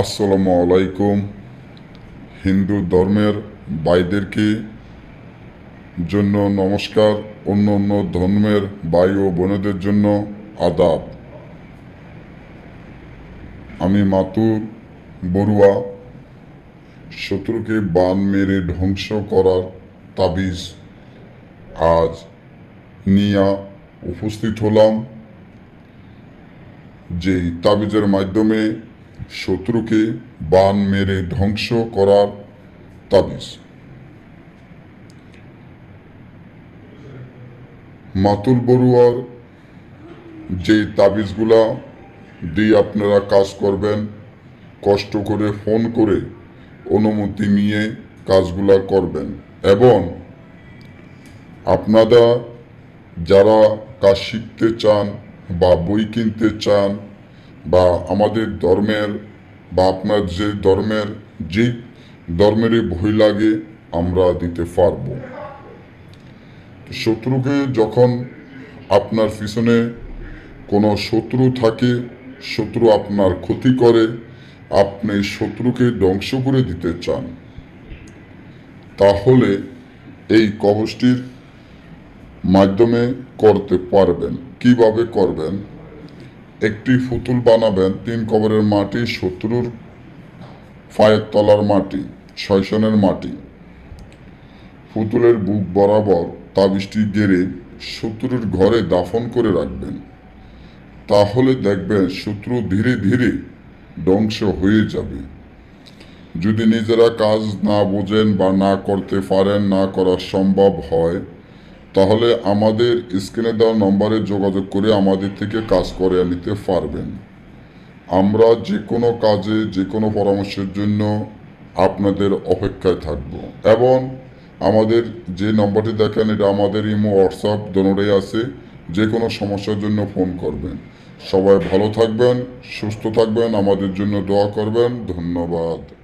আসসালামু আলাইকুম। হিন্দু ধর্মের ভাইদেরকে জন্য নমস্কার? অন্য অন্য ধর্মের ভাই ও বোনেদের জন্য আদাব। আমি মাতুর বড়ুয়া, শত্রুকে বান মেরে ধ্বংস করার তাবিজ। আজ নিয়া উপস্থিত হলাম, যেই তাবিজের মাধ্যমে শত্রুকে বান মেরে ধ্বংস করার তাবিজ। মাতুল বড়ুয়ার যে তাবিজগুলা দিয়ে আপনারা কাজ করবেন, কষ্ট করে ফোন করে অনুমতি নিয়ে কাজগুলা করবেন। এবং আপনারা যারা কাজ শিখতে চান বা বই কিনতে চান বা আমাদের ধর্মের বা আপনার যে ধর্মের, যে ধর্মেরই বই লাগে, আমরা দিতে পারব। শত্রুকে যখন আপনার পিছনে কোনো শত্রু থাকে, শত্রু আপনার ক্ষতি করে, আপনি শত্রুকে ধ্বংস করে দিতে চান, তাহলে এই কবচটির মাধ্যমে করতে পারবেন। কীভাবে করবেন? একটি পুতুল বানাবেন, তিন কবরের মাটি, শত্রুর পায়ের তলার মাটি শয়সনের মাটি। পুতুলের বুক বরাবর তাবিজটি গেড়ে শত্রুর ঘরে দাফন করে রাখবেন। তাহলে দেখবেন শত্রু ধীরে ধীরে ধ্বংস হয়ে যাবে। যদি নিজেরা কাজ না বোঝেন বা না করতে পারেন, না করা সম্ভব হয় তাহলে আমাদের স্ক্রিনে দেওয়া নম্বরে যোগাযোগ করে আমাদের থেকে কাজ করে নিতে পারবেন। আমরা যে কোনো কাজে যে কোনো পরামর্শের জন্য আপনাদের অপেক্ষায় থাকব। এবং আমাদের যে নম্বরটি দেখেন, এটা আমাদের ইমো, হোয়াটসঅ্যাপ দোনোটাই আছে। যে কোনো সমস্যার জন্য ফোন করবেন। সবাই ভালো থাকবেন, সুস্থ থাকবেন, আমাদের জন্য দোয়া করবেন। ধন্যবাদ।